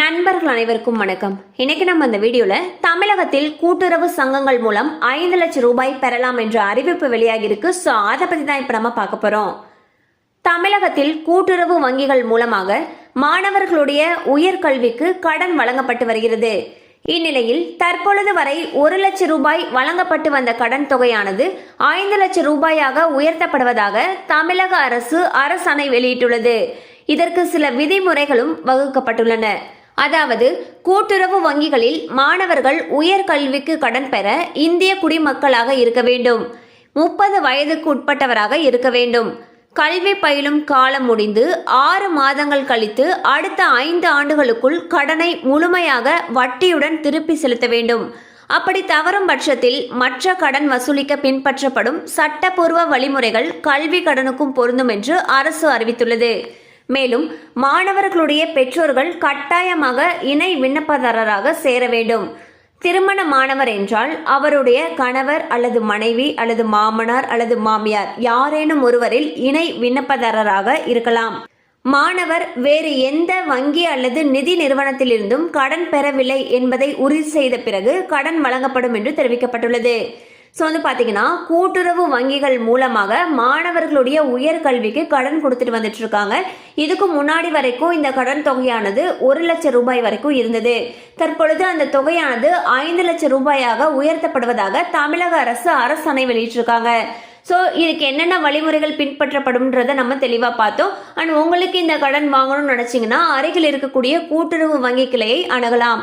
நண்பர்கள் அனைவருக்கும் வணக்கம். இன்னைக்கு நம்ம இந்த வீடியோல தமிழகத்தில் கூட்டுறவு சங்கங்கள் மூலம் ஐந்து லட்சம் ரூபாய் பெறலாம் என்ற அறிவிப்பு வெளியாகி இருக்கு ஸோ அதை பத்தி தான் இப்ப நம்ம பார்க்க போறோம். தமிழகத்தில் கூட்டுறவு வங்கிகள் மூலமாக மாணவர்களுடைய உயர்கல்விக்கு கடன் வழங்கப்பட்டு வருகிறது. இந்நிலையில் தற்பொழுது வரை ஒரு லட்சம் ரூபாய் வழங்கப்பட்டு வந்த கடன் தொகையானது ஐந்து லட்சம் ரூபாயாக உயர்த்தப்படுவதாக தமிழக அரசு அரசாணை வெளியிட்டுள்ளது. இதற்கு சில விதிமுறைகளும் வகுக்கப்பட்டுள்ளன. அதாவது கூட்டுறவு வங்கிகளில் மாணவர்கள் உயர்கல்விக்கு கடன் பெற இந்திய குடிமக்களாக இருக்க வேண்டும். முப்பது வயதுக்கு உட்பட்டவராக இருக்க வேண்டும். கல்வி பயிலும் காலம் முடிந்து ஆறு மாதங்கள் கழித்து அடுத்த ஐந்து ஆண்டுகளுக்குள் கடனை முழுமையாக வட்டியுடன் திருப்பி செலுத்த வேண்டும். அப்படி தவறும் பட்சத்தில் மற்ற கடன் வசூலிக்க பின்பற்றப்படும் சட்டப்பூர்வ வழிமுறைகள் கல்வி கடனுக்கும் பொருந்தும் என்று அரசு அறிவித்துள்ளது. மேலும் மாணவர்களுடைய பெற்றோர்கள் கட்டாயமாக இணை விண்ணப்பதாரராக சேர வேண்டும். திருமண மாணவர் என்றால் அவருடைய கணவர் அல்லது மனைவி அல்லது மாமனார் அல்லது மாமியார் யாரேனும் ஒருவரில் இணை விண்ணப்பதாரராக இருக்கலாம். மாணவர் வேறு எந்த வங்கி அல்லது நிதி நிறுவனத்திலிருந்தும் கடன் பெறவில்லை என்பதை உறுதி செய்த பிறகு கடன் வழங்கப்படும் என்று தெரிவிக்கப்பட்டுள்ளது. ஸோ வந்து பார்த்தீங்கன்னா கூட்டுறவு வங்கிகள் மூலமாக மாணவர்களுடைய உயர்கல்விக்கு கடன் கொடுத்துட்டு வந்துட்டு இருக்காங்க இதுக்கு முன்னாடி வரைக்கும் இந்த கடன் தொகையானது ஒரு லட்சம் ரூபாய் வரைக்கும் இருந்தது. தற்பொழுது அந்த தொகையானது ஐந்து லட்சம் ரூபாயாக உயர்த்தப்படுவதாக தமிழக அரசு அரசாணை வெளியிட்டிருக்காங்க. ஸோ இதுக்கு என்னென்ன வழிமுறைகள் பின்பற்றப்படும்ன்றதை நம்ம தெளிவாக பார்த்தோம். அண்ட் உங்களுக்கு இந்த கடன் வாங்கணும்னு நினச்சிங்கன்னா அருகில் இருக்கக்கூடிய கூட்டுறவு வங்கி கிளையை அணுகலாம்.